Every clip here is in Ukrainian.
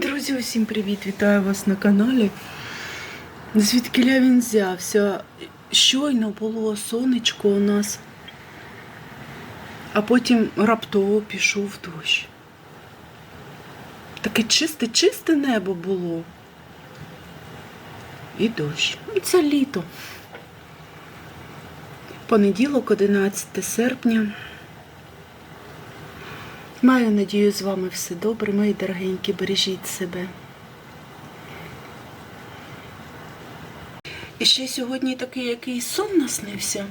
Друзі, усім привіт! Вітаю вас на каналі. Звідкиля він взявся? Щойно було сонечко у нас, а потім раптово пішов дощ. Таке чисте, чисте небо було. І дощ. Це літо. Понеділок, 11 серпня. Маю надію, з вами все добре, мої дорогенькі, бережіть себе. І ще сьогодні такий якийсь сон наснився.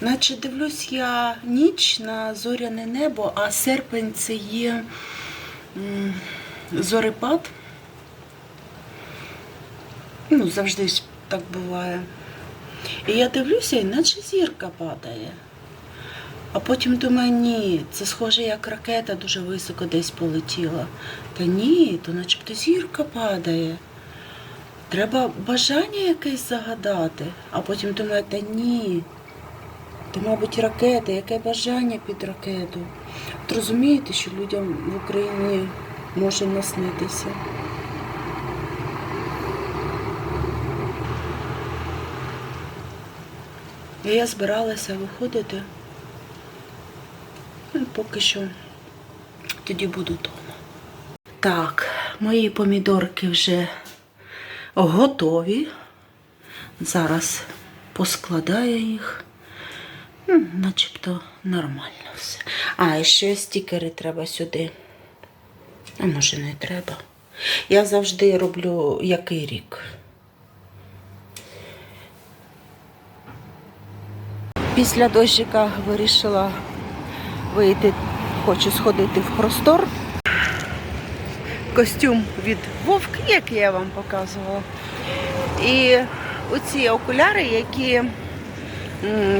Наче дивлюсь я ніч на зоряне небо, а серпень це є зорепад. Ну, завжди так буває. І я дивлюся, і наче зірка падає. А потім думаю, ні, це схоже, як ракета дуже високо десь полетіла. Та ні, то начебто зірка падає. Треба бажання якесь загадати. А потім думаю, та ні. То, мабуть, ракета, яке бажання під ракету. От розумієте, що людям в Україні може наснитися. І я збиралася виходити. Поки що тоді буду вдома. Так, мої помідорки вже готові. Зараз поскладаю їх. Начебто нормально все. А, і ще стікери треба сюди. А може не треба. Я завжди роблю який рік. Після дощика вирішила вийти, хочу сходити в простор. Костюм від Вовк, як я вам показувала. І оці окуляри, які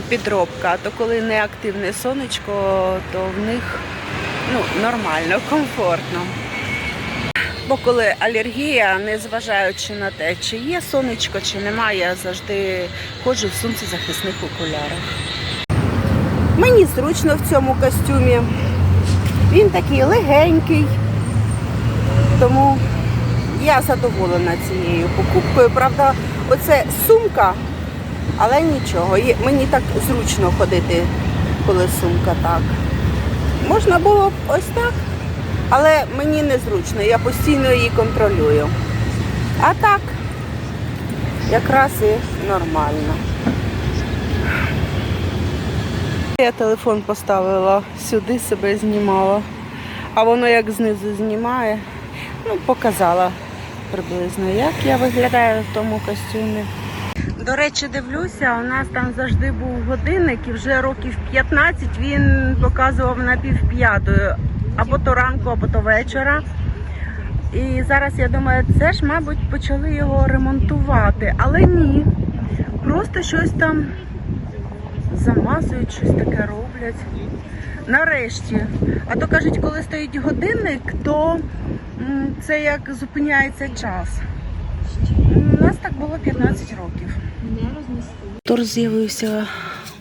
підробка, то коли не активне сонечко, то в них ну, нормально, комфортно. Бо коли алергія, незважаючи на те, чи є сонечко, чи немає, я завжди ходжу в сонцезахисних окулярах. Мені зручно в цьому костюмі. Він такий легенький. Тому я задоволена цією покупкою. Правда, оце сумка, але нічого. Мені так зручно ходити, коли сумка так. Можна було б ось так, але мені незручно, я постійно її контролюю. А так, якраз і нормально. Я телефон поставила сюди, себе знімала. А воно як знизу знімає. Ну, показала приблизно, як я виглядаю в тому костюмі. До речі, дивлюся, у нас там завжди був годинник і вже років 15 він показував на півп'ятою, або то ранку, або то вечора. І зараз я думаю, це ж, мабуть, почали його ремонтувати. Але ні. Просто щось там замазують, щось таке роблять. Нарешті. А то кажуть, коли стоїть годинник, то це як зупиняється час. У нас так було 15 років. Тож з'явився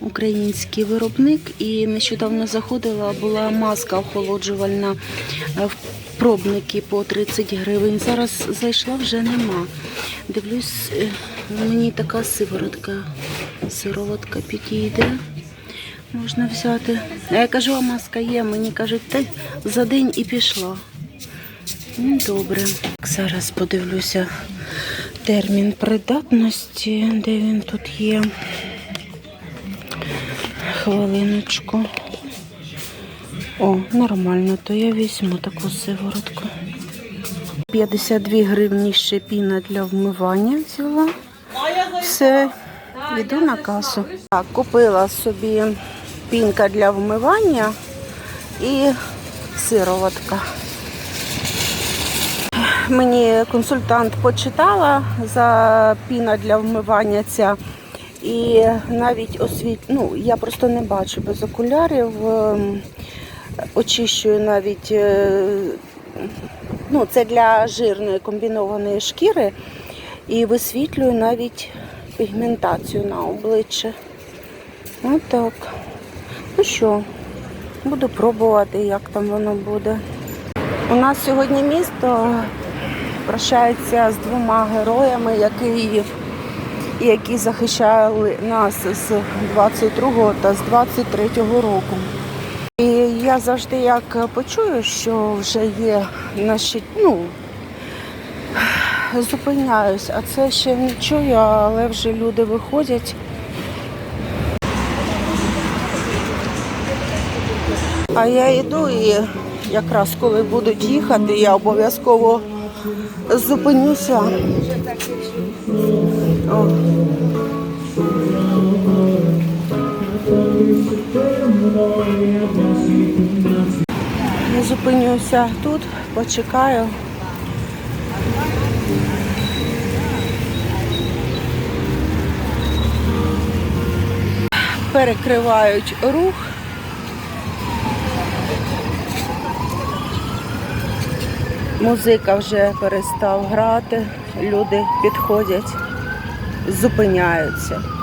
український виробник і нещодавно заходила, була маска охолоджувальна е, в пробники по 30 гривень. Зараз зайшла, вже нема. Дивлюсь, е, мені така сиворотка, сироватка підійде. Можна взяти. А я кажу, а маска є. Мені кажуть, та за день і пішла. Ну, Добре. Зараз подивлюся термін придатності, де він тут є. Хвилиночку. О, нормально, то я візьму таку сиворотку. 52 гривні ще піна для вмивання взяла. Все, йду на касу. Так, купила собі пінка для вмивання і сироватка. Мені консультант почитала за піна для вмивання ця. І навіть освіт... ну, я просто не бачу без окулярів. ем, Очищую навіть, е, ну, це для жирної комбінованої шкіри і висвітлюю навіть пігментацію на обличчя. Отак. Ну що, буду пробувати, як там воно буде. У нас сьогодні місто прощається з двома героями, які, які захищали нас з 22-го та з 23-го року. Я завжди як почую, що вже є наші, ну, зупиняюсь, а це ще не чую, але вже люди виходять. А я йду і якраз коли будуть їхати, я обов'язково зупинюся. О. Зупинюся тут, почекаю. Перекривають рух. Музика вже перестав грати, люди підходять, зупиняються.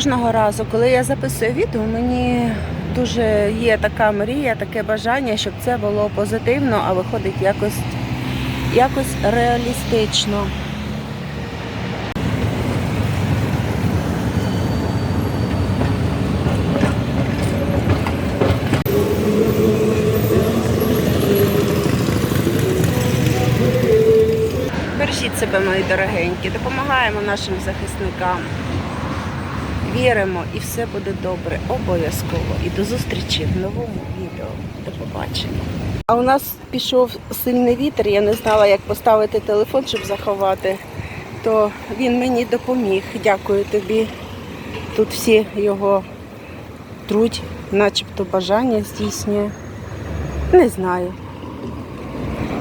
Кожного разу, коли я записую відео, мені дуже є така мрія, таке бажання, щоб це було позитивно, а виходить якось, якось реалістично. Бережіть себе, мої дорогенькі, допомагаємо нашим захисникам. Віримо і все буде добре, обов'язково. І до зустрічі в новому відео. До побачення. А у нас пішов сильний вітер, я не знала, як поставити телефон, щоб заховати. То він мені допоміг. Дякую тобі. Тут всі його труть, начебто бажання здійснює. Не знаю.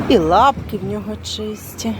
І лапки в нього чисті.